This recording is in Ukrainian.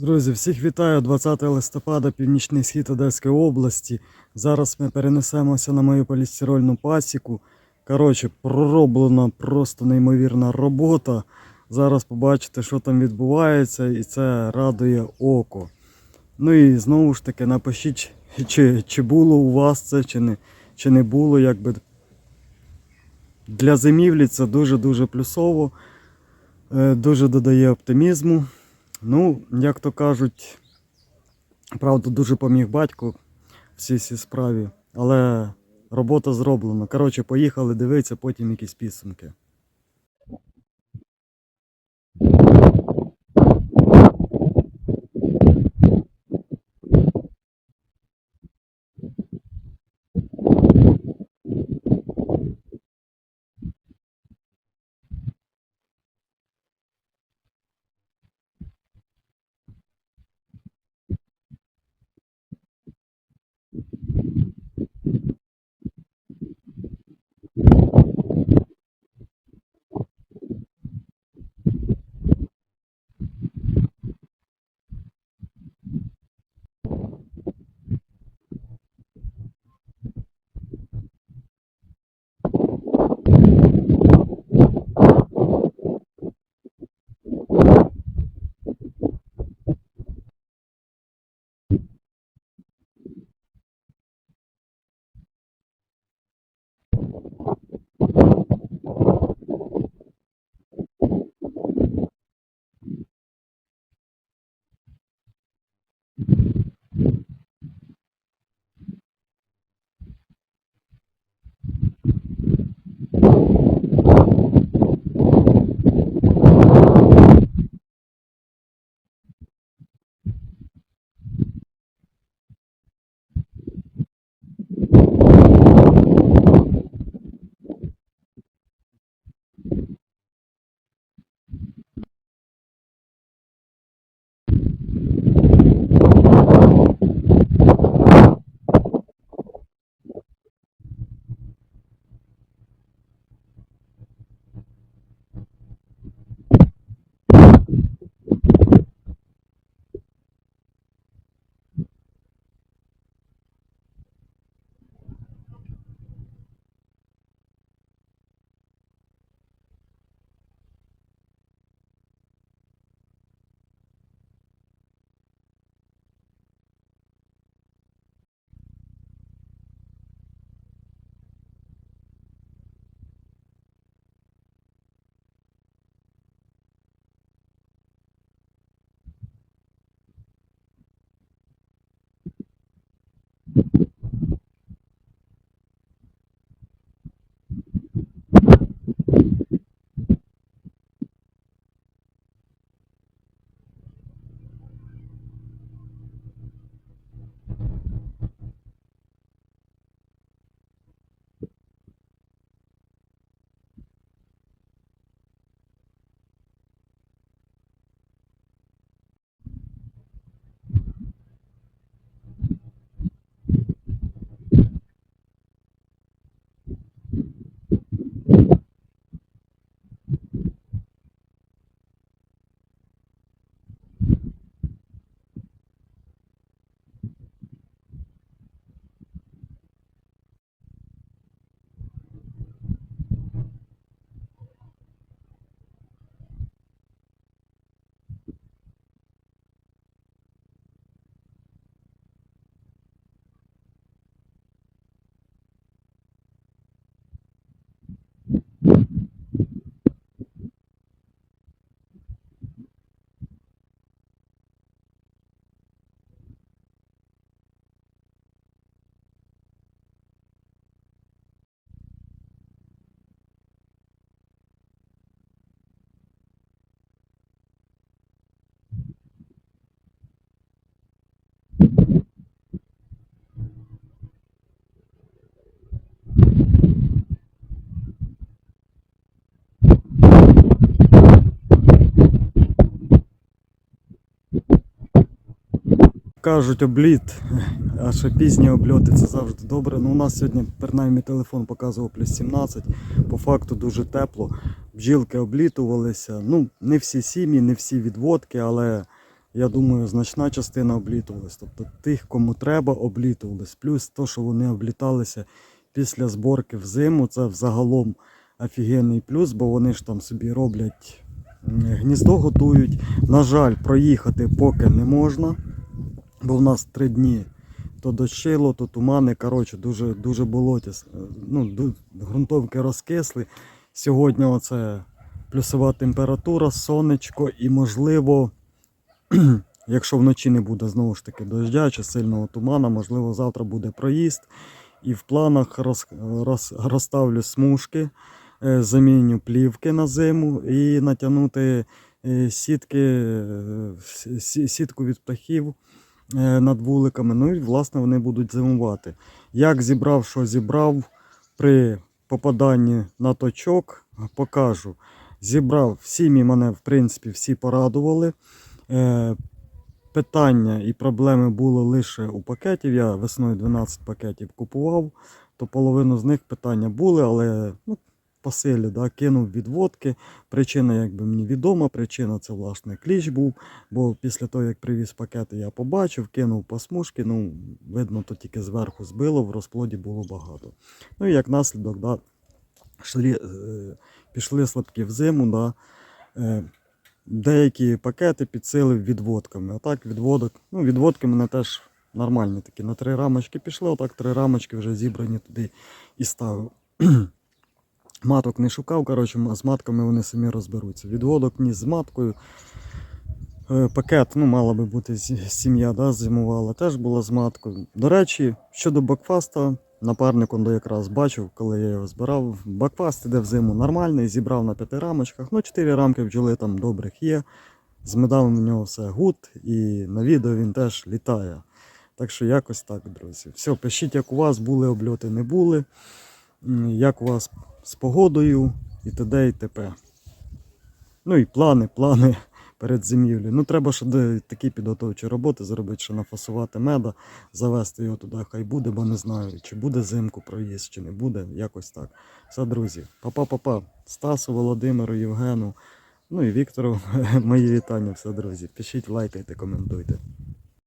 Друзі, всіх вітаю 20 листопада, північний схід Одеської області. Зараз ми перенесемося на мою полістирольну пасіку. Коротше, пророблена просто неймовірна робота. Зараз побачите, що там відбувається, і це радує око. Ну і знову ж таки, напишіть, чи, чи було у вас це, чи не, чи не було. Якби. Для зимівлі це дуже-дуже плюсово, е, дуже додає оптимізму. Ну, як то кажуть, правда, дуже поміг батько в цій всій справі, але робота зроблена. Коротше, поїхали дивитися, потім якісь підсумки. Кажуть, обліт, а ще пізні обльоти це завжди добре. Ну, у нас сьогодні, принаймні, телефон показував плюс 17, по факту дуже тепло. Бджілки облітувалися. Ну, не всі сім'ї, не всі відводки, але я думаю, значна частина облітувалась. Тобто тих, кому треба, облітувались. Плюс то, що вони обліталися після зборки в зиму, це взагалом офігенний плюс, бо вони ж там собі роблять гніздо готують. На жаль, проїхати поки не можна, бо в нас три дні то дощило, то тумани. Коротше, дуже, дуже болотіс. Ну, ґрунтовки розкисли. Сьогодні оце плюсова температура, сонечко і можливо, якщо вночі не буде знову ж таки дождя чи сильного тумана, можливо, завтра буде проїзд. І в планах роз, роз, розставлю смужки, е, заміню плівки на зиму і натягнути е, сітки, е, сітку від птахів над вуликами. Ну і власне вони будуть зимувати. Як зібрав, що зібрав при попаданні на точок, покажу. Зібрав сім'ї мене, в принципі, всі порадували. Е, питання і проблеми були лише у пакетів. Я весною 12 пакетів купував, то половину з них питання були, але ну, по силі да, кинув відводки. Причина, якби мені відома, причина це власне кліч був. Бо після того, як привіз пакети, я побачив, кинув посмужки. ну, видно, то тільки зверху збило, в розплоді було багато. Ну і як наслідок, да, шли, е, пішли слабкі в зиму. Да, е, деякі пакети підсилив відводками. А так відводок, ну, відводки мене теж нормальні такі. На три рамочки пішли, отак три рамочки вже зібрані туди і ставив. Маток не шукав, коротше, з матками вони самі розберуться. Відводок ні з маткою. Е, Пакет, ну, мала би бути сім'я, да, зимувала, теж була з маткою. До речі, щодо бакфаста, напарником якраз бачив, коли я його збирав. Бакфаст іде в зиму нормальний, зібрав на п'яти рамочках. Ну, чотири рамки бджоли там добрих є. З медалом в нього все гуд, і на відео він теж літає. Так що якось так, друзі. Все, пишіть, як у вас були обльоти, не були, як у вас з погодою і т.д. і т.п. Ну і плани, плани перед зимівлею. Ну, треба ще такі підготовчі роботи зробити, що нафасувати меда, завести його туди, хай буде, бо не знаю, чи буде зимку проїзд, чи не буде, якось так. Все, друзі, па-па-па-па. Стасу, Володимиру, Євгену, ну і Віктору, мої вітання, все, друзі. Пишіть, лайкайте, коментуйте.